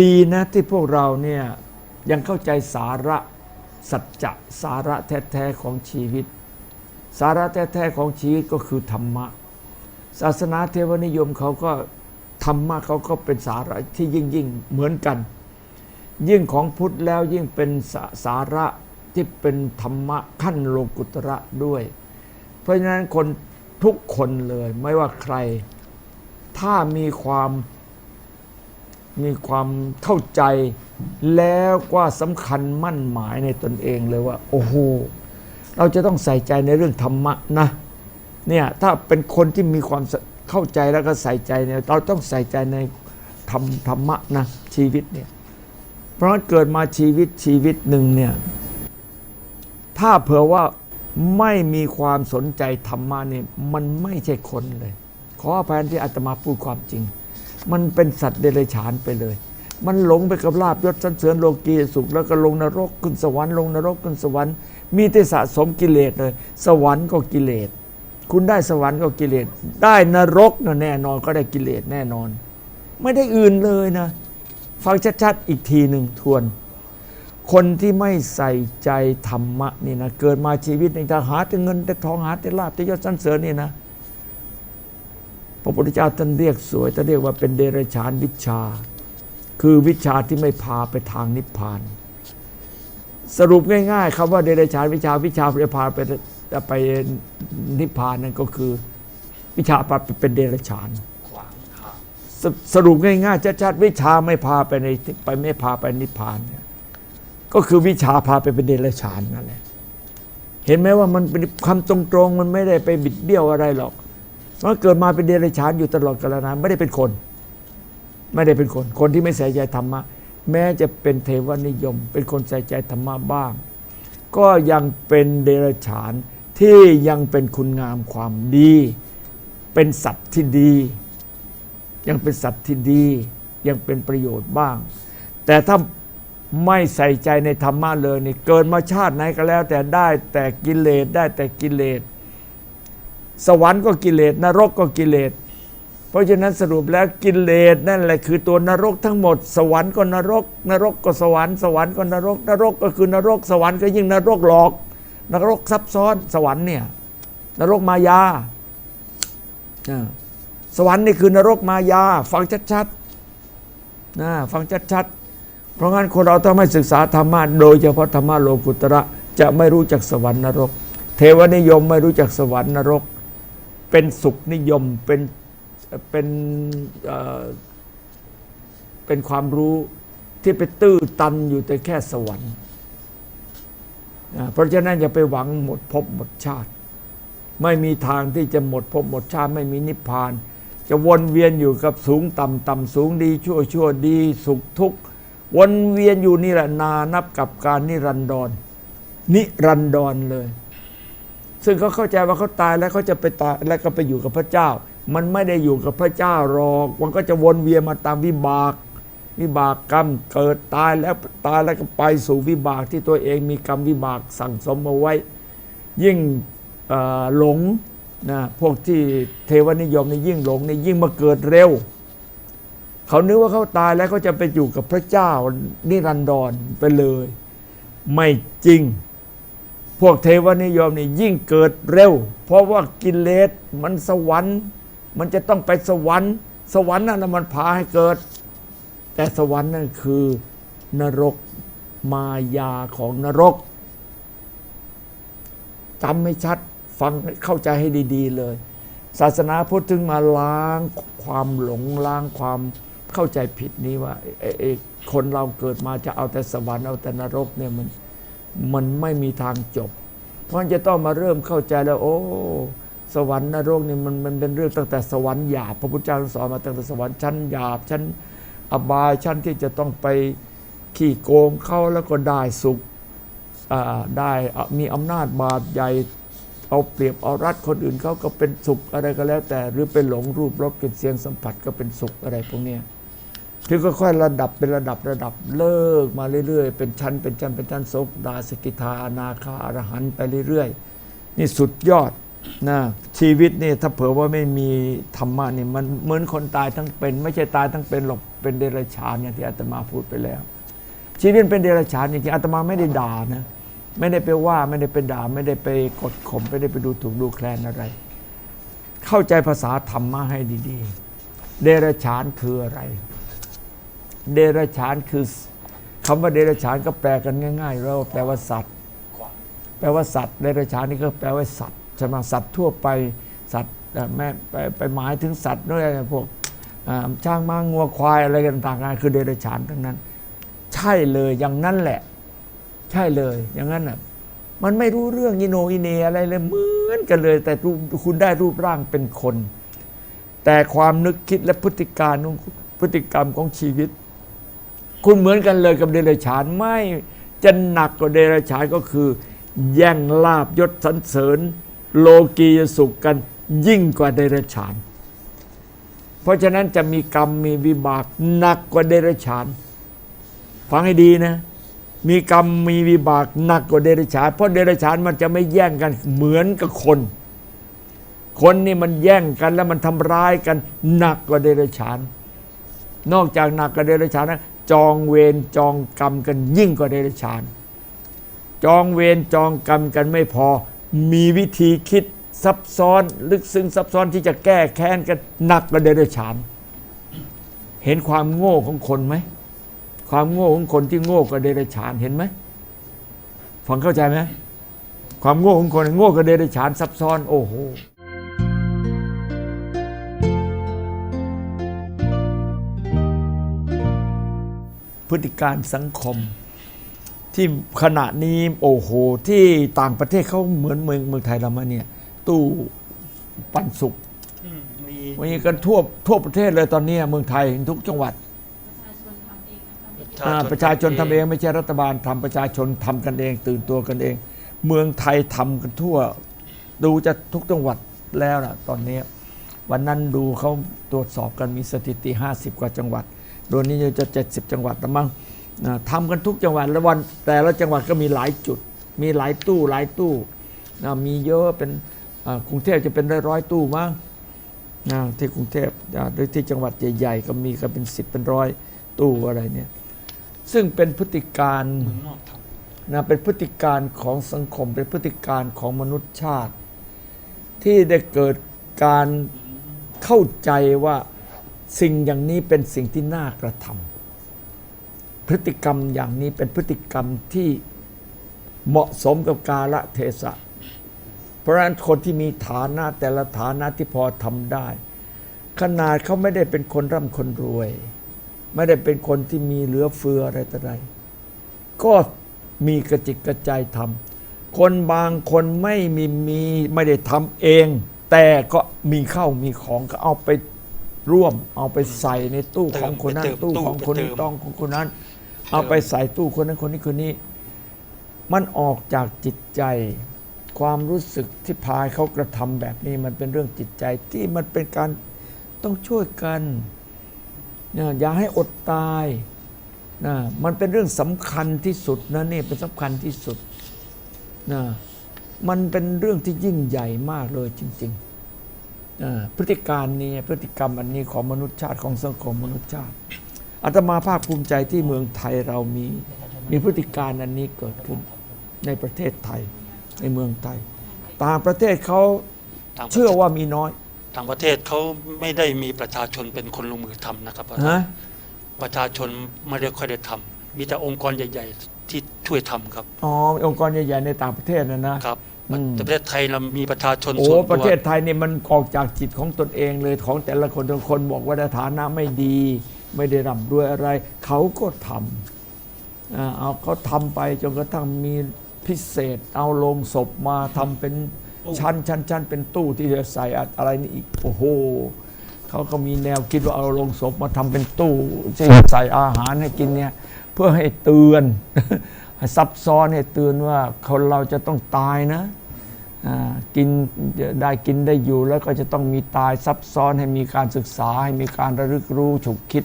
ดีนะที่พวกเราเนี่ยยังเข้าใจสาระสัจจะสาระแท้ๆของชีวิต สาระแท้ๆของชีวิตก็คือธรรมะ ศาสนาเทวนิยมเขาก็ธรรมะเขาก็เป็นสาระที่ยิ่งยิ่งเหมือนกัน ยิ่งของพุทธแล้วยิ่งเป็นสาสาระที่เป็นธรรมะขั้นโลกุตระด้วย เพราะฉะนั้นคนทุกคนเลยไม่ว่าใคร ถ้ามีความ มีความเข้าใจแล้วก็สำคัญมั่นหมายในตนเองเลยว่า โอ้โห เราจะต้องใส่ใจในเรื่องธรรมะนะเนี่ยถ้าเป็นคนที่มีความเข้าใจแล้วก็ใส่ใจเนี่ยเราต้องใส่ใจในธรรมธรรมะนะชีวิตเนี่ยเพราะเกิดมาชีวิตชีวิตหนึ่งเนี่ยถ้าเผื่อว่าไม่มีความสนใจธรรมะเนี่ยมันไม่ใช่คนเลย ขออภัยที่อาตมาพูดความจริง มันเป็นสัตว์เดรัจฉานไปเลย มันหลงไปกับลาบยศสันเสริญโลกีสุขแล้วก็ลงนรกขึ้นสวรรค์ลงนรกขึ้นสวรรค์มีแต่สะสมกิเลสเลย สวรรค์ก็กิเลส คุณได้สวรรค์ก็กิเลส ได้นรกนะแน่นอนก็ได้กิเลสแน่นอน ไม่ได้อื่นเลยนะ ฟังชัดๆอีกทีหนึ่งทวน คนที่ไม่ใส่ใจธรรมะนี่นะเกิดมาชีวิตในทางหาแต่เงินแต่ทองหาแต่ลาบแต่ยศสันเสริญนี่นะ พระพุทธเจ้าท่านเรียกสวยท่านเรียกว่าเป็นเดรัจฉานวิชา คือวิชาที่ไม่พาไปทางนิพพาน สรุปง่าย ๆคำว่าเดรัจฉานวิชาวิชาจะพาไปไปนิพพานนั่นก็คือ วิชาพาไปเป็นเดรัจฉานสสรุปง่ายๆชัดๆวิชาไม่พาไปในไปไม่พาไปนิพพานเนี่ยก็คือวิชาพาไปเป็นเดรัจฉานนั่นแหละเห็นไหมว่ามันเป็นคำตรงๆ มันไม่ได้ไปบิดเบี้ยวอะไรหรอก เพราะเกิดมาเป็นเดรัจฉานอยู่ตลอดกาลนานไม่ได้เป็นคน ไม่ได้เป็นคน คนที่ไม่ใส่ใจธรรมะ แม้จะเป็นเทวนิยม เป็นคนใส่ใจธรรมะบ้าง ก็ยังเป็นเดรัจฉานที่ยังเป็นคุณงามความดี เป็นสัตว์ที่ดี ยังเป็นสัตว์ที่ดี ยังเป็นประโยชน์บ้าง แต่ถ้าไม่ใส่ใจในธรรมะเลยนี่เกิดมาชาติไหนก็แล้ว แต่ได้แต่กิเลสได้แต่กิเลส สวรรค์ก็กิเลสนรกก็กิเลส เพราะฉะนั้นสรุปแล้วกิเลสนั่นแหละคือตัวนรกทั้งหมด สวรรค์ก็นรก นรกก็สวรรค์สวรรค์ก็นรก นรกก็คือนรก สวรรค์ก็ยิ่งนรกหลอก นรกซับซ้อน สวรรค์เนี่ยนรกมายาสวรรค์นี่คือนรกมายา ฟังชัดๆนะฟังชัดๆเพราะงั้นคนเราต้องไม่ศึกษาธรรมะโดยเฉพาะธรรมะโลกุตระจะไม่รู้จักสวรรค์นรก เทวนิยมไม่รู้จักสวรรค์นรก เป็นสุขนิยมเป็นเป็นเป็นความรู้ที่ไปตื้อตันอยู่แต่แค่สวรรค์เพราะฉะนั้นอย่าไปหวังหมดภพหมดชาติ ไม่มีทางที่จะหมดภพหมดชาติไม่มีนิพพาน จะวนเวียนอยู่กับสูงต่ำต่ำสูงดีชั่วชั่วดีสุขทุกข์วนเวียนอยู่นี่แหละนานับกับการนิรันดรนิรันดรเลย ซึ่งเขาเข้าใจว่าเขาตายแล้วเขาจะไปตายแล้วก็ไปอยู่กับพระเจ้า มันไม่ได้อยู่กับพระเจ้าหรอก มันก็จะวนเวียนมาตามวิบากวิบากกรรมเกิดตายแล้วตายแล้วก็ไปสู่วิบากที่ตัวเองมีกรรมวิบากสั่งสมเอาไว้ ยิ่งหลงนะพวกที่เทวนิยมนี่ยิ่งหลงนี่ยิ่งมาเกิดเร็ว เขานึกว่าเขาตายแล้วเขาจะไปอยู่กับพระเจ้านิรันดรไปเลย ไม่จริง พวกเทวนิยมนี่ยิ่งเกิดเร็ว เพราะว่ากิเลสมันสวรรค์ มันจะต้องไปสวรรค์ สวรรค์นั่นนะมันพาให้เกิด แต่สวรรค์นั่นคือนรกมายาของนรกจำให้ชัดฟังเข้าใจให้ดี ๆ เลย ศาสนาพุทธถึงมาล้างความหลงล้างความเข้าใจผิดนี้ว่าคนเราเกิดมาจะเอาแต่สวรรค์เอาแต่นรกเนี่ยมัน มันไม่มีทางจบ เพราะฉะนั้นจะต้องมาเริ่มเข้าใจแล้ว โอ้ สวรรค์นรกนี่มันมันเป็นเรื่องตั้งแต่สวรรค์หยาบพระพุทธเจ้าสอนมาตั้งแต่สวรรค์ชั้นหยาบชั้นอบายชั้นที่จะต้องไปขี่โกงเข้าแล้วก็ได้สุขอ่าได้อะมีอำนาจบาปใหญ่เอาเปรียบเอารัดคนอื่นเขาก็เป็นสุขอะไรก็แล้วแต่ หรือเป็นหลงรูปรสกลิ่นเสียงสัมผัสก็เป็นสุขอะไรพวกเนี้ย ที่ค่อยๆระดับเป็นระดับระดับเลิกมาเรื่อยๆ เป็นชั้นเป็นชั้นเป็นชั้นโสดาสกิทาอนาคาอรหันไปเรื่อยๆ นี่สุดยอดนะชีวิตนี่ถ้าเผื่อว่าไม่มีธรรมะนี่มันเหมือนคนตายทั้งเป็น ไม่ใช่ตายทั้งเป็นหรอกเป็นเดรัจฉานอย่างที่อาตมาพูดไปแล้ว ชีวิตเป็นเดรัจฉานจริงๆอาตมาไม่ได้ด่านะไม่ได้ไปว่าไม่ได้ไปด่าไม่ได้ไปกดข่มไม่ได้ไปดูถูกดูแคลนอะไร เข้าใจภาษาธรรมะให้ดี ๆ เดรัจฉานคืออะไร เดรัจฉานคือคำว่าเดรัจฉานก็แปลกันง่ายๆแล้วแปลว่าสัตว์ แปลว่าสัตว์เดรัจฉานนี่ก็แปลว่าสัตว์ใช่ไหมสัตว์ทั่วไปสัตว์แม่ไปไปหมายถึงสัตว์ด้วยพวกช้างม้างัวควายอะไรกันต่างๆคือเดรัจฉานทั้งนั้น ใช่เลยอย่างนั้นแหละ ใช่เลยอย่างนั้นน่ะมันไม่รู้เรื่องอิโนอิเนอะไรเลยเหมือนกันเลย แต่คุณได้รูปร่างเป็นคน แต่ความนึกคิดและพฤติการพฤติกรรมของชีวิต คุณเหมือนกันเลยกับเดรัจฉานไม่จะหนักกว่าเดรัจฉานก็คือ แย่งลาบยศสรรเสริญ โลกียสุขกันยิ่งกว่าเดรัจฉาน เพราะฉะนั้นจะมีกรรมมีวิบากหนักกว่าเดรัจฉาน ฟังให้ดีนะ มีกรรมมีวิบากหนักกว่าเดรัจฉาน เพราะเดรัจฉานมันจะไม่แย่งกันเหมือนกับคน คนนี่มันแย่งกันแล้วมันทำร้ายกันหนักกว่าเดรัจฉาน นอกจากหนักกว่าเดรัจฉานนะ จองเวรจองกรรมกันยิ่งกว่าเดรัจฉาน จองเวรจองกรรมกันไม่พอ มีวิธีคิดซับซ้อนลึกซึ้งซับซ้อนที่จะแก้แค้นกันหนักกว่าเดรัจฉาน เห็นความโง่ของคนไหมความโง่ของคนที่โง่กว่าเดรัจฉานเห็นไหมฟังเข้าใจไหมความโง่ของคนโง่กว่าเดรัจฉานซับซ้อน โอ้โห พฤติการสังคม ที่ขณะนี้โอ้โห ที่ต่างประเทศเขาเหมือนเมืองเมืองไทยเรามาเนี่ย ตู้ปันสุกอืมมีมีกันทั่วทั่วประเทศเลยตอนนี้เมืองไทยทุกจังหวัดอ่าประชาชนทำเองไม่ใช่รัฐบาลทำประชาชนทำกันเอง ตื่นตัวกันเอง เมืองไทยทำกันทั่ว ดูจะทุกจังหวัดแล้วนะตอนนี้ วันนั้นดูเขาตรวจสอบกันมีสถิติ 50 กว่าจังหวัด โดยนี้จะ70 จังหวัดแล้วมั้งทำกันทุกจังหวัดแล้ววัน แต่ละจังหวัดก็มีหลายจุด มีหลายตู้หลายตู้มีเยอะเป็นกรุงเทพจะเป็นร้อยตู้มั้งที่กรุงเทพหรือที่จังหวัดใหญ่ๆก็มีกันเป็นสิบเป็นร้อยตู้อะไรเนี่ยซึ่งเป็นพฤติการนอกทนะเป็นพฤติการของสังคม เป็นพฤติการของมนุษยชาติ ที่ได้เกิดการเข้าใจว่า สิ่งอย่างนี้เป็นสิ่งที่น่ากระทำพฤติกรรมอย่างนี้เป็นพฤติกรรมที่เหมาะสมกับกาลเทศะ เพราะฉะนั้นคนที่มีฐานะแต่ละฐานะที่พอทำได้ ขนาดเขาไม่ได้เป็นคนร่ำคนรวย ไม่ได้เป็นคนที่มีเหลือเฟืออะไรต่ออะไรก็มีกระจิกกระใจทำคนบางคนไม่มีมีไม่ได้ทำเอง แต่ก็มีเข้ามีของก็เอาไป ร่วมเอาไปใส่ในตู้ของคนนั้นตู้ของคนนี้ต้องของคนนั้น เอาไปใส่ตู้คนนั้นคนนี้คนนี้ มันออกจากจิตใจ ความรู้สึกที่พายเขากระทำแบบนี้มันเป็นเรื่องจิตใจที่มันเป็นการต้องช่วยกันนะอย่าให้อดตายนะมันเป็นเรื่องสำคัญที่สุดนะนี่เป็นสำคัญที่สุดนะมันเป็นเรื่องที่ยิ่งใหญ่มากเลยจริงๆนะ พฤติการนี้พฤติกรรมอันนี้ของมนุษยชาติของสังคมมนุษยชาติอาตมาภาคภูมิใจที่เมืองไทยเรามีมีพฤติการอันนี้เกิดขึ้นในประเทศไทยในเมืองไทย ต่างประเทศเขาำต่างประเชื่อเทศว่ามีน้อย ต่างประเทศเขาไม่ได้มีประชาชนเป็นคนลงมือทำนะครับฮะประชาชนไม่ได้ค่อยได้ทำมีแต่องค์กรใหญ่ ๆ ที่ช่วยทำครับอ๋อองค์กรใหญ่ๆในต่างประเทศนะนะครับอืม แต่ประเทศไทยเรามีประชาชนโอ้ส่วนตัวประเทศไทยเนี่ยมันออกจากจิตของตนเองเลยของแต่ละคนแต่ละคนบอกว่าฐานะไม่ดี ไม่ได้ร่ำรวยอะไร เขาก็ทำอ่าเอาเขาทำไปจนกระทั่งมีพิเศษ เอาโลงศพมาทำเป็นชั้นชั้นชั้นเป็นตู้ที่จะใส่อะไรนี่อีกโอ้โหเขาก็มีแนวคิดว่าเอาโลงศพมาทำเป็นตู้ที่จะใส่อาหารให้กินเนี่ยเพื่อให้เตือน ให้ซับซ้อนให้เตือนว่าคนเราจะต้องตายนะอ่า กินได้กินได้อยู่แล้วก็จะต้องมีตายซับซ้อนให้มีการศึกษา ให้มีการระลึกรู้ฉุกคิด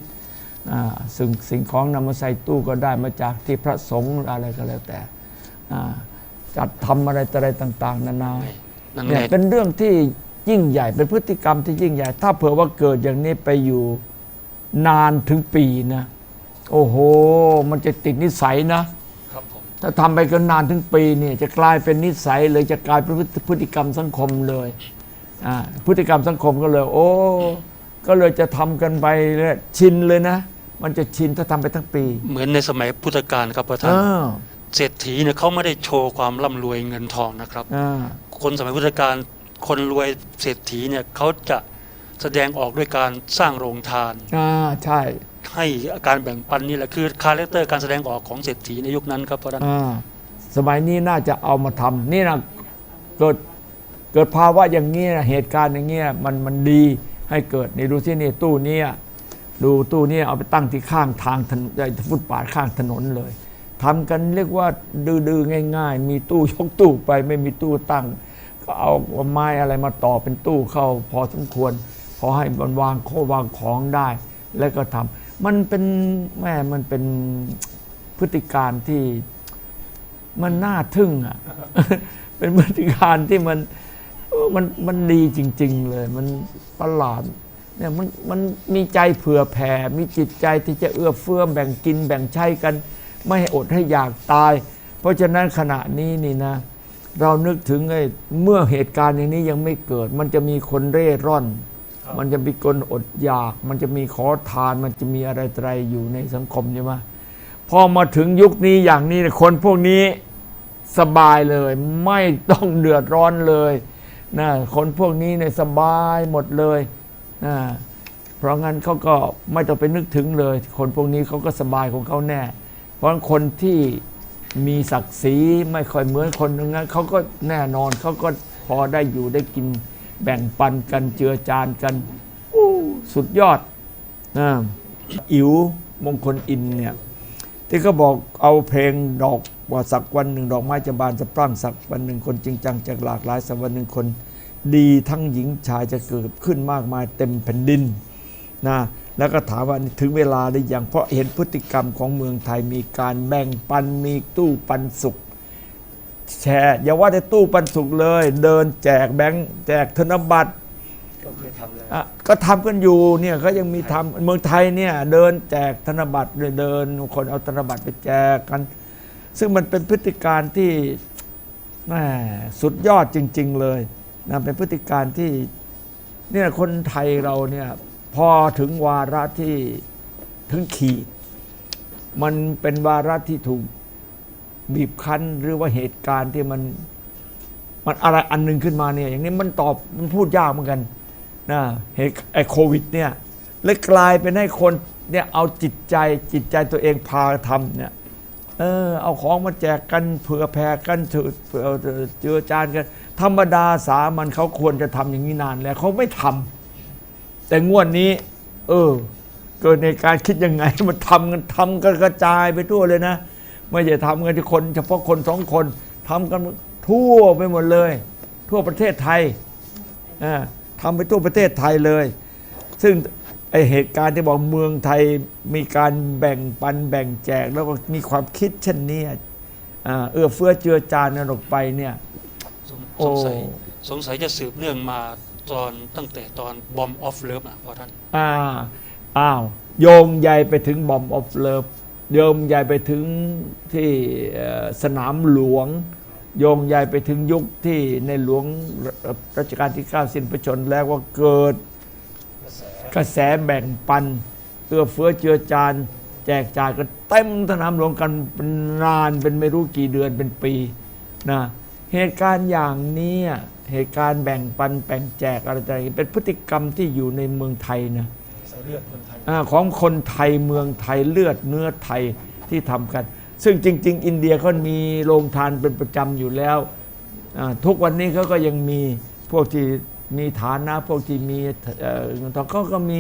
อ่าสิ่งสิ่งของนำมาใส่ตู้ก็ได้มาจากที่พระสงฆ์อะไรก็แล้วแต่อ่าจัดทำอะไรต่ออะไรต่าง ๆ นานานั่นเนี่ไงยเป็นเรื่องที่ยิ่งใหญ่เป็นพฤติกรรมที่ยิ่งใหญ่ ถ้าเผื่อว่าเกิดอย่างนี้ไปอยู่นานถึงปีนะ โอ้โห มันจะติดนิสัยนะครับผม ถ้าทำไปกันนานถึงปีเนี่ยจะกลายเป็นนิสัยเลยจะกลายเป็นพฤติกรรมสังคมเลยอ่าพฤติกรรมสังคมก็เลย โอ้ ก็เลยจะทำกันไปเลยชินเลยนะ มันจะชินถ้าทำไปทั้งปีเหมือนในสมัยพุทธกาลครับพระท่านอ่าเศรษฐีเนี่ยเขาไม่ได้โชว์ความร่ำรวยเงินทองนะครับ อ่า คนสมัยพุทธกาลคนรวยเศรษฐีเนี่ยเขาจะแสดงออกด้วยการสร้างโรงทาน อ่าใช่ ให้การแบ่งปันนี่แหละคือคาแรคเตอร์การแสดงออกของเศรษฐีในยุคนั้นครับเพราะท่านอ่าสมัยนี้น่าจะเอามาทำนี่นะเกิดเกิดภาวะอย่างเงี้ยเหตุการณ์อย่างเงี้ยมันมันดีให้เกิดนี่ดูที่นี่ตู้เนี้ดูตู้เนี้เอาไปตั้งที่ข้างทางถนนฟุตบาทข้างถนนเลยทำกันเรียกว่าดื้อๆง่าย ๆ มีตู้ยกตู้ไปไม่มีตู้ตั้ง ก็เอาไม้อะไรมาต่อเป็นตู้เข้าพอสมควร พอให้มันวางโควางของได้แล้วก็ทำ มันเป็นแม่มันเป็นพฤติการที่มันน่าทึ่งอะ เป็นพฤติการที่มันมันมันดีจริง ๆ เลย มันประหลาดเนี่ยมันมันมีใจเผื่อแผ่ มีจิตใจที่จะเอื้อเฟื้อแบ่งกินแบ่งใช้กัน ไม่ให้อดให้อยากตาย เพราะฉะนั้นขณะนี้นี่นะ เรานึกถึงไอ้เมื่อเหตุการณ์อย่างนี้ยังไม่เกิด มันจะมีคนเร่ร่อน มันจะมีคนอดอยาก มันจะมีขอทาน มันจะมีอะไรต่ออะไรอยู่ในสังคมใช่ไหมพอมาถึงยุคนี้อย่างนี้คนพวกนี้สบายเลย ไม่ต้องเดือดร้อนเลยนะคนพวกนี้เนี่ยสบายหมดเลยนะเพราะงั้นเขาก็ไม่ต้องไปนึกถึงเลย คนพวกนี้เขาก็สบายของเขาแน่ เพราะคนที่มีศักดิ์ศรีไม่ค่อยเหมือนคนนั้นเขาก็แน่นอนเขาก็พอได้อยู่ได้กิน แบ่งปันกันเจือจานกันสุดยอดนะอิ๋วมงคลอินเนี่ยที่เขาบอกเอาเพลงดอกว่าสักวันหนึ่ง ดอกไม้จะบานจะพรั่งสักวันหนึ่งคนจริงจังจากหลากหลายสักวันหนึ่งคน ดีทั้งหญิงชายจะเกิดขึ้นมากมายเต็มแผ่นดินนะแล้วก็ถามว่าถึงเวลาหรือยังเพราะเห็นพฤติกรรมของเมืองไทยมีการแบ่งปันมีตู้ปันสุข แชร์อย่าว่าแต่ตู้ปันสุขเลย เดินแจกแบงค์แจกธนบัตรก็เคยทำแล้วอะก็ทำกันอยู่เนี่ยก็ยังมีทำเมืองไทยเนี่ยเดินแจกธนบัตรเลยเดินคนเอาธนบัตรไปแจกกัน ซึ่งมันเป็นพฤติการที่แหมสุดยอดจริง ๆ เลยนะเป็นพฤติการที่เนี่ยคนไทยเราเนี่ยพอถึงวาระที่ถึงขีด มันเป็นวาระที่ถูก บีบคั้นหรือว่าเหตุการณ์ที่มันมันอะไรอันหนึงขึ้นมาเนี่ยอย่างนี้มันตอบมันพูดยากเหมือนกันนะเหตุไอ้โควิดเนี่ยเลยกลายเป็นให้คนเนี่ยเอาจิตใจจิตใจตัวเองพาทำเนี่ยเออเอาของมาแจกกันเผื่อแผ่กันเถือเอ่อเจือจานกัน ธรรมดาสามัญเขาควรจะทำอย่างนี้นานแล้วเขาไม่ทำแต่งวดนี้ เออ เกิดในการคิดยังไงมันทำกันทำกันกระจายไปทั่วเลยนะ ไม่ใช่ทำกันที่คน เฉพาะคนสองคนทำกันทั่วไปหมดเลย ทั่วประเทศไทยอ่าทำไปทั่วประเทศไทยเลย ซึ่งไอเหตุการณ์ที่บอกเมืองไทยมีการแบ่งปันแบ่งแจก แล้วก็มีความคิดเช่นนี้อ่าเอื้อเฟื้อเจือจานนั่นออกไปเนี่ยสงโอ้สงสัยสงสัยจะสืบเนื่องมาตอนตั้งแต่ตอนบอมออฟเลิฟอะพ่อท่านอ่าอ้าว โยงใยไปถึงบอมออฟเลิฟ โยงใยไปถึงที่สนามหลวง โยงใยไปถึงยุคที่ในหลวงรัชกาลที่ 9 สิ้นพระชนแล้วว่าเกิดกระแสแบ่งปันเอื้อเฟื้อเจือจานแจกจ่ายกันเต็มสนามหลวงกันเป็นนานเป็นไม่รู้กี่เดือนเป็นปีนะเหตุการณ์อย่างนี้เหตุการณ์แบ่งปันแบ่งแจกอะไรต่างๆเป็นพฤติกรรมที่อยู่ในเมืองไทยนะ เลือดคนไทยอาของคนไทยเมืองไทยเลือดเนื้อไทยที่ทำกัน ซึ่งจริง ๆ อินเดียเขามีโรงทานเป็นประจำอยู่แล้วอ่าทุกวันนี้เขาก็ยังมีพวกที่มีฐานะพวกที่มีเอ่อเงินทองเขาก็มี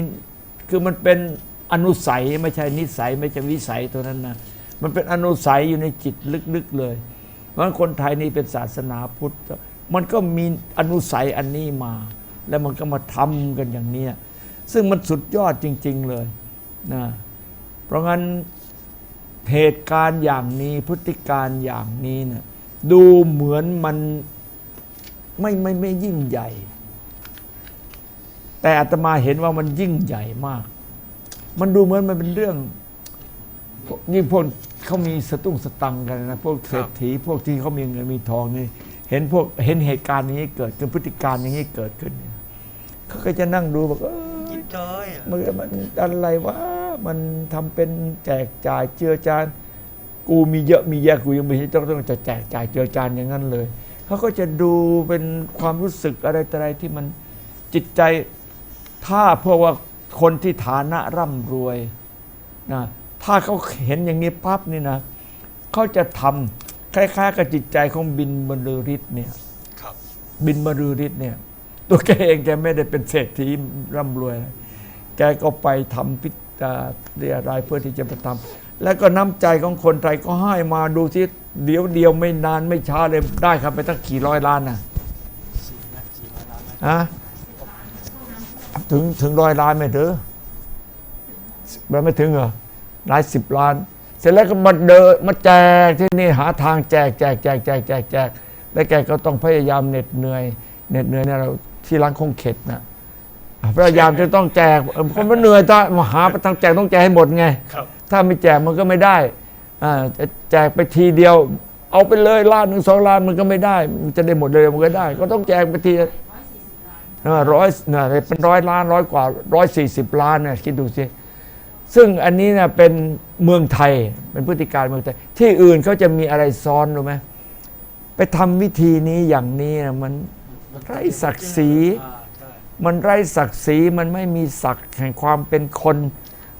คือมันเป็นอนุสัยไม่ใช่นิสัยไม่ใช่วิสัยตัวนั้นนะมันเป็นอนุสัยอยู่ในจิตลึกๆเลย เพราะฉะนั้นคนไทยนี่เป็นศาสนาพุทธ มันก็มีอนุสัยอันนี้มา แล้วมันก็มาทำกันอย่างเนี้ย ซึ่งมันสุดยอดจริง ๆ เลยนะเพราะงั้นเหตุการณ์อย่างนี้พฤติการอย่างนี้นะดูเหมือนมันไม่ไม่ไม่ยิ่งใหญ่ แต่อาตมาเห็นว่ามันยิ่งใหญ่มาก มันดูเหมือนมันเป็นเรื่องยิ่งพวกเขามีสตุ้งสตังค์กันนะ พวกเศรษฐีพวกที่เขามีเงินมีทองนี่ เห็นพวกเห็นเหตุการณ์อย่างนี้เกิดขึ้นพฤติการอย่างนี้เกิดขึ้นเนี่ยเขาก็จะนั่งดูบอกเออยิบ จ้อยอะมันมันอะไรวะมันทำเป็นแจกจ่ายเจือจานกูมีเยอะมีแยะกูยังไม่ต้องต้องจะแจกจ่ายเจือจานอย่างนั้นเลยเขาก็จะดูเป็นความรู้สึกอะไรต่ออะไรที่มันจิตใจถ้าเพราะว่าคนที่ฐานะร่ำรวยนะถ้าเขาเห็นอย่างนี้ปั๊บนี่นะเขาจะทำคล้ายๆกับจิตใจของบินบรรลือฤทธิ์เนี่ยครับบินบรรลือฤทธิ์เนี่ย ตัวแกเองแกไม่ได้เป็นเศรษฐีร่ำรวย แกก็ไปทำพิจารียรายเพื่อที่จะไปทำแล้วก็น้ำใจของคนไทยก็ให้มาดูที่เดี๋ยวเดียวไม่นานไม่ช้าเลยได้ครับไปตั้งกี่ร้อยล้านนะ่ะอยล้านไหมฮะถึงถึงร้อยล้านไหมเถอะมันไม่ถึงเหรอหลายสิบล้าน เสร็จแล้วก็มาเดินมาแจกที่นี่หาทางแจกแจกแจกแจกแจกแจกแล้วแกก็ต้องพยายามเหน็ดเหนื่อยเหน็ดเหนื่อยเนี่ยเรา ที่ร้านคงเข็ดนะพยายามจะต้องแจกเออคนมันเหนื่อยต้องมาหาไปทางแจกต้องแจกให้หมดไงครับถ้าไม่แจกมันก็ไม่ได้อ่าจะแจกไปทีเดียว เอาไปเลยล้านหนึ่งสองล้านมันก็ไม่ได้ มันจะได้หมดเลยมันก็ได้ ก็ต้องแจกไปทีร้อยเนี่ยเป็นร้อยล้านร้อยกว่าร้อยสี่สิบล้านเนี่ยคิดดูสิซึ่งอันนี้เนี่ยเป็นเมืองไทยเป็นพฤติการเมืองไทย ที่อื่นเขาจะมีอะไรซ้อนรู้ไหมไปทำวิธีนี้อย่างนี้นะมัน ไร้ศักดิ์ศรีอ่าใช่มันไร้ศักดิ์ศรีมันไม่มีศักดิ์แห่งความเป็นคน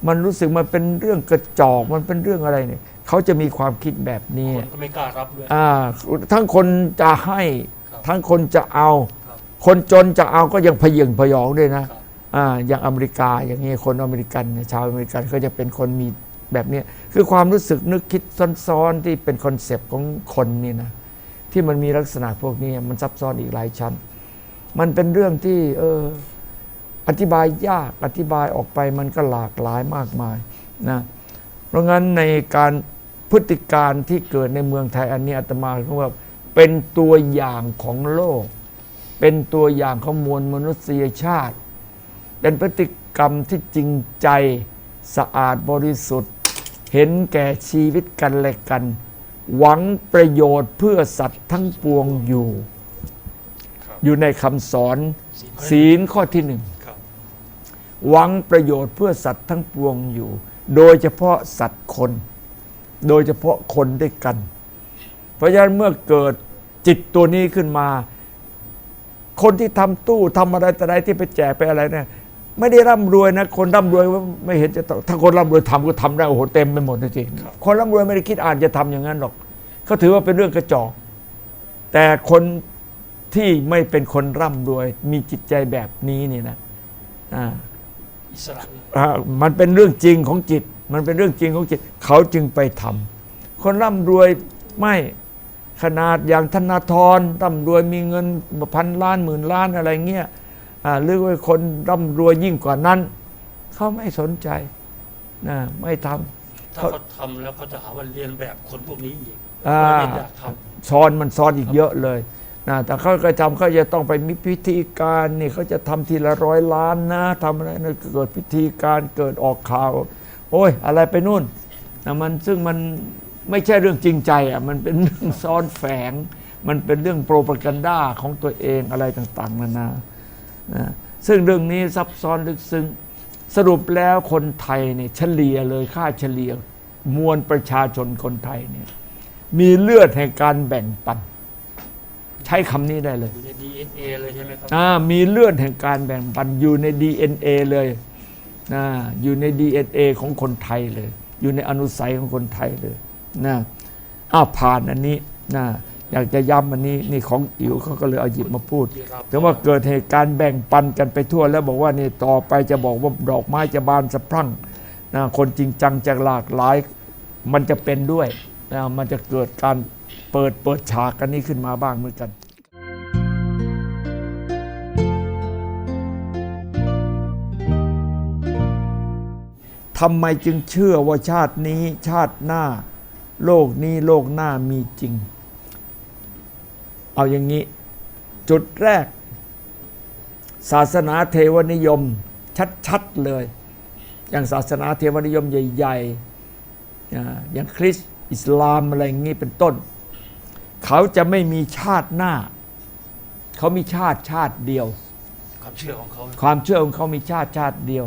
มันรู้สึกมันเป็นเรื่องกระจอกมันเป็นเรื่องอะไรเนี่ยเขาจะมีความคิดแบบนี้คนก็ไม่กล้ารับด้วยอ่าทั้งคนจะให้ครับทั้งคนจะเอาครับคนจนจะเอาก็ยังพยิงพยองด้วยนะครับอ่าอย่างอเมริกาอย่างนี้คนอเมริกันเนี่ยชาวอเมริกันก็จะเป็นคนมีแบบเนี้ยคือความรู้สึกนึกคิดซ้อนๆที่เป็นคอนเซปต์ของคนนี่นะที่มันมีลักษณะพวกนี้มันซับซ้อนอีกหลายชั้น มันเป็นเรื่องที่เอออธิบายยากอธิบายออกไปมันก็หลากหลายมากมายนะเพราะงั้นในการพฤติการที่เกิดในเมืองไทยอันนี้อาตมาเขาว่าเป็นตัวอย่างของโลก เป็นตัวอย่างของมวลมนุษยชาติ เป็นพฤติกรรมที่จริงใจสะอาดบริสุทธิ์ เห็นแก่ชีวิตกันและกัน หวังประโยชน์เพื่อสัตว์ทั้งปวงอยู่ อยู่ในคำสอนศีศีลลข้อที่หนึ่งครับหวังประโยชน์เพื่อสัตว์ทั้งปวงอยู่ โดยเฉพาะสัตว์คน โดยเฉพาะคนด้วยกัน เพราะฉะนั้นเมื่อเกิดจิตตัวนี้ขึ้นมา คนที่ทำตู้ทำอะไรแต่อะไรที่ไปแจกไปอะไรเนี่ยไม่ได้ร่ำรวยนะ คนร่ำรวยไม่เห็นจะต้องถ้าคนร่ำรวยทำก็ทำได้โอ้โหเต็มไปหมดเลยจริงคนร่ำรวยไม่ได้คิดอ่านจะทำอย่างนั้นหรอกเขาถือว่าเป็นเรื่องกระจอกแต่คน ที่ไม่เป็นคนร่ำรวย มีจิตใจแบบนี้นี่นะอ่าอิสระเนี่ยอ่ามันเป็นเรื่องจริงของจิต มันเป็นเรื่องจริงของจิต เขาจึงไปทำคนร่ำรวยไม่ขนาดอย่างธนาธรร่ำรวยมีเงินพันล้านหมื่นล้านอะไรเงี้ยอ่าหรือว่าคนร่ำรวยยิ่งกว่านั้น เขาไม่สนใจนะไม่ทถ้าเขาทำแล้วเขาจะหาว่าเรียนแบบคนพวกนี้อีกำอ่าไม่อยากทซ้อนมันซ้อนอีกเยอะเลย นะแต่เขาก็ทำเขาจะต้องไปมีพิธีการนี่เขาจะทำทีละร้อยล้านนะทำอะไรนะเกิดพิธีการเกิดออกข่าว โอ้ยอะไรไปนู่นนะมันซึ่งมันไม่ใช่เรื่องจริงใจอะมันเป็นเรื่องซ้อนแฝง มันเป็นเรื่องโปรปกันด้าของตัวเองอะไรต่าง ๆนานานะซึ่งเรื่องนี้ซับซ้อนลึกซึ้งสรุปแล้วคนไทยเนี่ยเฉลี่ยเลยค่าเฉลี่ยมวลประชาชนคนไทยเนี่ยมีเลือดแห่งการแบ่งปัน ใช้คำนี้ได้เลยำอยู่ใน DNA เลยใช่ไหมครับอ่ามีเลือดแห่งการแบ่งปันอยู่ใน DNA เลยนะอยู่ใน DNA ของคนไทยเลย อยู่ในอนุสัยของคนไทยเลยนะอ้าวผ่านอันนี้นะอยากจะย้ำอันนี้นี่ของอิ๋วเขาก็เลยเอาหยิบมาพูดที่รับแต่ว่าเกิดเหตุการณ์แบ่งปันกันไปทั่ว แล้วบอกว่านี่ต่อไปจะบอกว่าดอกไม้จะบานสะพรั่งนะคนจริงจังจะหลากหลาย มันจะเป็นด้วยนะมันจะเกิดการเปิดเปิดฉากกันนี้ขึ้นมาบ้างเหมือนกันทำไมจึงเชื่อว่าชาตินี้ชาติหน้า โลกนี้โลกหน้ามีจริง เอาอย่างนี้ จุดแรก ศาสนาเทวนิยม ชัดๆเลย อย่างศาสนาเทวนิยมใหญ่ ๆ อย่างคริสต์อิสลามอะไรอย่างนี้เป็นต้น เขาจะไม่มีชาติหน้า เขามีชาติชาติเดียว ความเชื่อของเขาความเชื่อของเขามีชาติชาติเดียว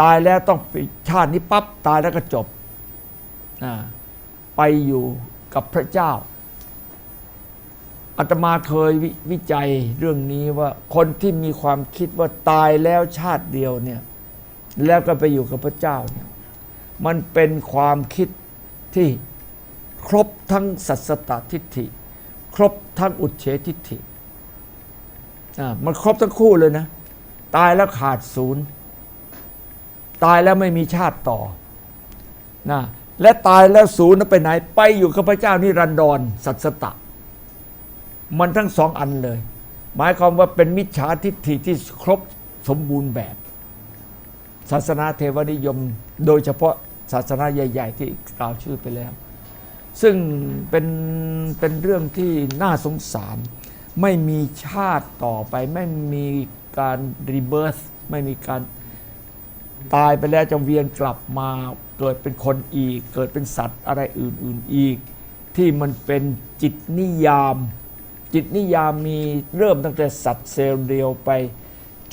ตายแล้วต้องไปชาตินี้ปั๊บตายแล้วก็จบอ่าไปอยู่กับพระเจ้าอาตมาเคยววิจัยเรื่องนี้ว่าคนที่มีความคิดว่าตายแล้วชาติเดียวเนี่ย แล้วก็ไปอยู่กับพระเจ้าเนี่ย มันเป็นความคิดที่ ครบทั้งสัสตตทิฏฐิ ครบทั้งอุเฉทิฏฐิอ่ามันครบทั้งคู่เลยนะ ตายแล้วขาดศูนย์ ตายแล้วไม่มีชาติต่อนะและตายแล้วศูนย์นั้นไปไหน ไปอยู่กับพระเจ้านิรันดรสัตสตะ มันทั้งสองอันเลย หมายความว่าเป็นมิจฉาทิฏฐิที่ครบสมบูรณ์แบบ ศาสนาเทวนิยม โดยเฉพาะศาสนาใหญ่ ๆ ที่กล่าวชื่อไปแล้ว ซึ่งเป็นเป็นเรื่องที่น่าสงสาร ไม่มีชาติต่อไป ไม่มีการรีเบิร์สไม่มีการตายไปแล้วจะเวียนกลับมาเกิดเป็นคนอีก เกิดเป็นสัตว์อะไรอื่น ๆอีก ที่มันเป็นจิตนิยาม จิตนิยามมีเริ่มตั้งแต่สัตว์เซลล์เดียวไป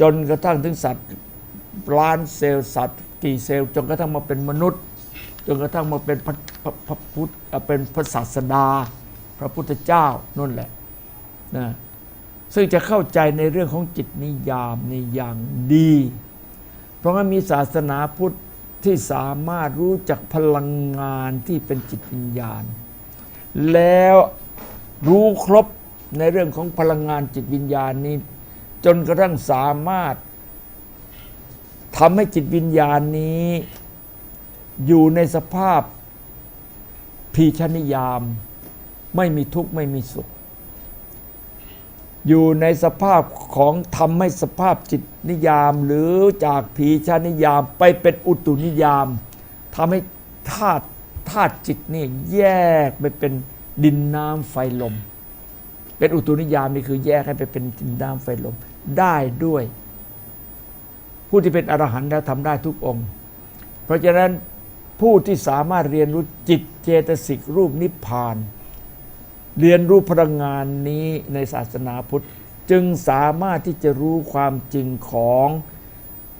จนกระทั่งถึงสัตว์ล้านเซลล์สัตว์กี่เซลล์จนกระทั่งมาเป็นมนุษย์ จนกระทั่งมาเป็นพระพระพุทธเป็นพระศาสดา พระพุทธเจ้านั่นแหละนะซึ่งจะเข้าใจในเรื่องของจิตนิยามในอย่างดี เพราะว่ามีศาสนาพุทธที่สามารถรู้จักพลังงานที่เป็นจิตวิญญาณ แล้วรู้ครบในเรื่องของพลังงานจิตวิญญาณนี้ จนกระทั่งสามารถทำให้จิตวิญญาณนี้ อยู่ในสภาพพีชนิยาม ไม่มีทุกข์ไม่มีสุข อยู่ในสภาพของทำให้สภาพจิตนิยาม หรือจากผีชานิยามไปเป็นอุตุนิยามทำให้ธาตุธาตุจิตนี่แยกไปเป็นดินน้ำไฟลม เป็นอุตุนิยามนี่คือแยกให้ไปเป็นดินน้ำไฟลมได้ด้วย ผู้ที่เป็นอรหันต์แล้วทำได้ทุกองค์ เพราะฉะนั้น ผู้ที่สามารถเรียนรู้จิตเจตสิกรูปนิพพาน เรียนรู้พลังงานนี้ในศาสนาพุทธ จึงสามารถที่จะรู้ความจริงของ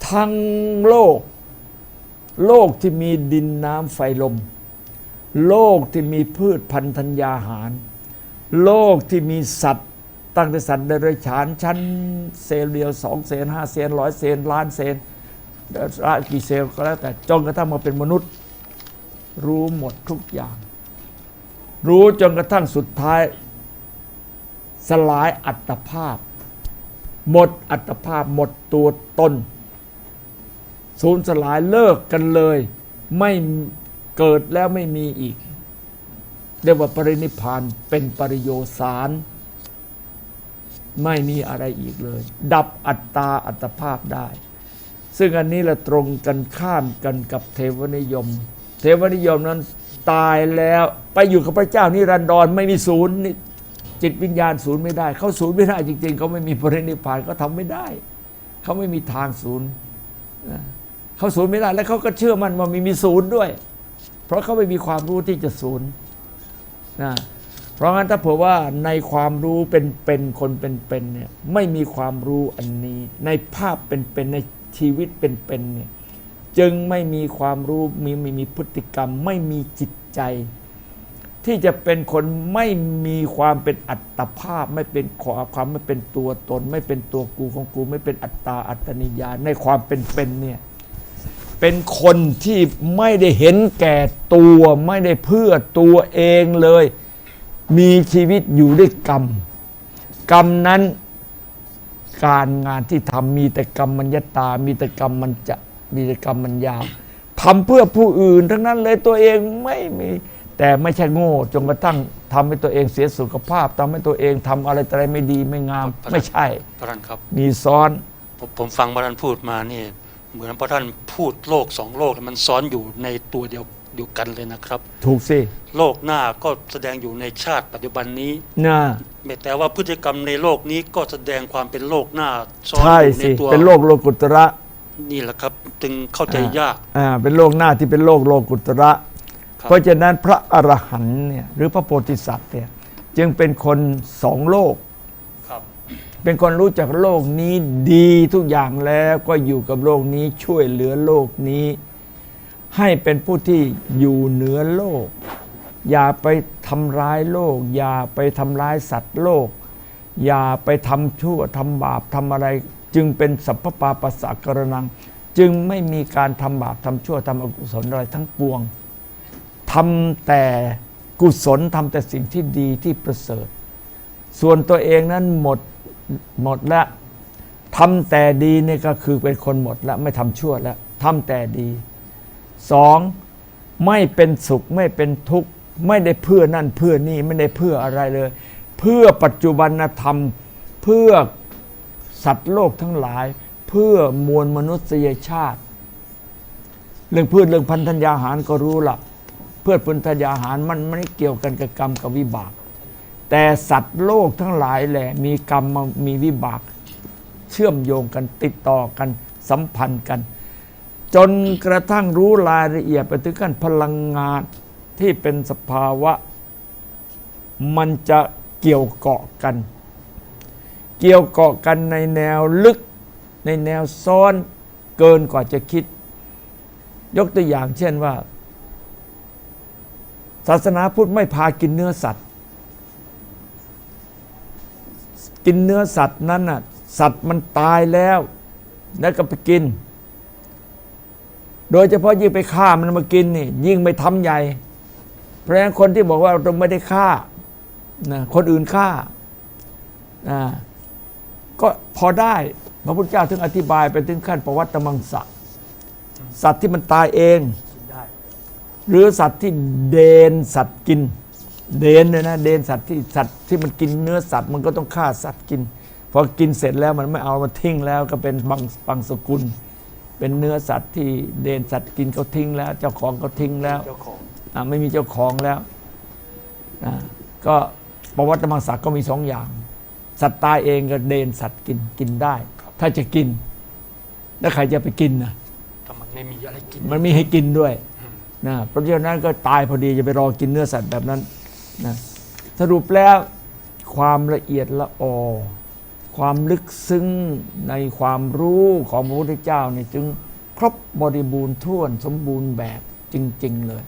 ทั้งโลก โลกที่มีดินน้ำไฟลม โลกที่มีพืชพันธัญญาหาร โลกที่มีสัตว์ ตั้งแต่สัตว์เดรัจฉานชั้นเซลล์เดียวสองเซนห้าเซนร้อยเซนล้านเซนละกี่เซลล์ก็แล้วแต่จนกระทั่งมาเป็นมนุษย์ รู้หมดทุกอย่าง รู้จนกระทั่งสุดท้าย สลายอัตภาพ หมดอัตภาพหมดตัวตนสูญสลายเลิกกันเลย ไม่เกิดแล้วไม่มีอีกเรียกว่าปรินิพานเป็นปริโยสารไม่มีอะไรอีกเลย ดับอัตตาอัตภาพได้ ซึ่งอันนี้เราตรงกันข้ามกันกับเทวนิยม เทวนิยมนั้นตายแล้วไปอยู่กับพระเจ้านิรันดรไม่มีศูนย์นี่จิตวิญญาณศูนย์ไม่ได้ เขาศูนย์ไม่ได้จริงๆเขาไม่มีปรินิพพานเขาทำไม่ได้ เขาไม่มีทางศูนย์เขาศูนย์ไม่ได้ แล้วเขาก็เชื่อมันว่ามีมีศูนย์ด้วย เพราะเขาไม่มีความรู้ที่จะศูนย์นะเพราะงั้นถ้าเผื่อว่าในความรู้เป็นเป็นคนเป็นเป็นเนี่ยไม่มีความรู้อันนี้ ในภาพเป็นเป็นในชีวิตเป็นเป็นเนี่ย จึงไม่มีความรู้มีไม่มีพฤติกรรม ไม่มีจิตใจ ที่จะเป็นคนไม่มีความเป็นอัตภาพ ไม่เป็นความความไม่เป็นตัวตน ไม่เป็นตัวกูของกู ไม่เป็นอัตตาอัตนิยาในความเป็นเป็นเนี่ยเป็นคนที่ไม่ได้เห็นแก่ตัว ไม่ได้เพื่อตัวเองเลย มีชีวิตอยู่ด้วยกรรม กรรมนั้นการงานที่ทำมีแต่กรรมมัญญาตา มีแต่กรรมมันจะ มีแต่กรรมมันยาวทำเพื่อผู้อื่น ทั้งนั้นเลยตัวเองไม่มีแต่ไม่ใช่โง่จนกระทั่งทำให้ตัวเองเสียสุขภาพทำให้ตัวเองทำอะไรอะไรไม่ดีไม่งามไม่ใช่ พระท่านครับมีซ้อน ผมผมฟังพระท่านพูดมานี่เหมือนพระท่านพูดโลกสองโลกมันซ้อนอยู่ในตัวเดียวอยู่กันเลยนะครับ ถูกสิโลกหน้าก็แสดงอยู่ในชาติปัจจุบันนี้นะแต่ว่าพฤติกรรมในโลกนี้ก็แสดงความเป็นโลกหน้าซ้อนใช่อยู่ในสิตัวเป็นโลกโลกุตระ นี่แหละครับ จึงเข้าใจยาก อ่าเป็นโลกหน้าที่เป็นโลกโลกุตระ ครับเพราะฉะนั้นพระอรหันต์เนี่ยหรือพระโพธิสัตว์เนี่ยจึงเป็นคนสองโลก ครับ เป็นคนรู้จักโลกนี้ดีทุกอย่างแล้วก็อยู่กับโลกนี้ช่วยเหลือโลกนี้ ให้เป็นผู้ที่อยู่เหนือโลก อย่าไปทำร้ายโลก อย่าไปทำร้ายสัตว์โลก อย่าไปทำชั่วทำบาปทำอะไร จึงเป็นสัพพปาปัสสะกรนัง จึงไม่มีการทำบาปทำชั่วทำอกุศลอะไรทั้งปวงทำแต่กุศลทำแต่สิ่งที่ดีที่ประเสริฐ ส่วนตัวเองนั้นหมดหมดแล้วทำแต่ดีนี่ก็คือเป็นคนหมดแล้วไม่ทำชั่วแล้วทำแต่ดีสองไม่เป็นสุขไม่เป็นทุกข์ไม่ได้เพื่อนั่นเพื่อนี่ไม่ได้เพื่ออะไรเลย เพื่อปัจจุบันธรรม เพื่อ สัตว์โลกทั้งหลายเพื่อมวลมนุษยชาติ เรื่องพืชเรื่องพันธัญญาหารก็รู้ละเพื่อพันธัญญาหารมันไม่เกี่ยวกันกับกรรมกับวิบาก แต่สัตว์โลกทั้งหลายแหละมีกรรมมามีวิบาก เชื่อมโยงกันติดต่อกันสัมพันธ์กัน จนกระทั่งรู้รายละเอียดไปถึงขั้นพลังงานที่เป็นสภาวะ มันจะเกี่ยวเกาะกัน เกี่ยวเกาะกันในแนวลึก ในแนวซ้อนเกินกว่าจะคิด ยกตัวอย่างเช่นว่า ศาสนาพุทธไม่พากินเนื้อสัตว์ กินเนื้อสัตว์นั้นน่ะสัตว์มันตายแล้ว แล้วก็ไปกิน โดยเฉพาะยิ่งไปฆ่ามันมากินนี่ยิ่งไม่ทำใหญ่ เพราะฉะนั้นคนที่บอกว่าเราไม่ได้ฆ่านะคนอื่นฆ่านะ ก็พอได้พระพุทธเจ้าถึงอธิบายไปถึงขั้นประวัติมังสะสัตว์ที่มันตายเองได้หรือสัตว์ที่เดนสัตว์กิน เดนเนี่ยนะเดนสัตว์ที่สัตว์ที่มันกินเนื้อสัตว์มันก็ต้องฆ่าสัตว์กินพอกินเสร็จแล้วมันไม่เอามันทิ้งแล้วก็เป็นบางบางสกุล เป็นเนื้อสัตว์ที่เดนสัตว์กินเขาทิ้งแล้ว เจ้าของเขาทิ้งแล้วเจ้าของอะไม่มีเจ้าของแล้วนะก็ประวัติมังสะก็มีสองอย่าง สัตว์ตายเองกับเดนสัตว์กินกินได้ ถ้าจะกิน แล้วใครจะไปกินนะถ้ามันไม่มีอะไรกิน มันมีให้กินด้วยนะเพราะฉะนั้นก็ตายพอดีจะไปรอกินเนื้อสัตว์แบบนั้นนะสรุปแล้วความละเอียดละออความลึกซึ้งในความรู้ของพระพุทธเจ้าเนี่ยจึงครบบริบูรณ์ท้วนสมบูรณ์แบบจริง ๆ เลย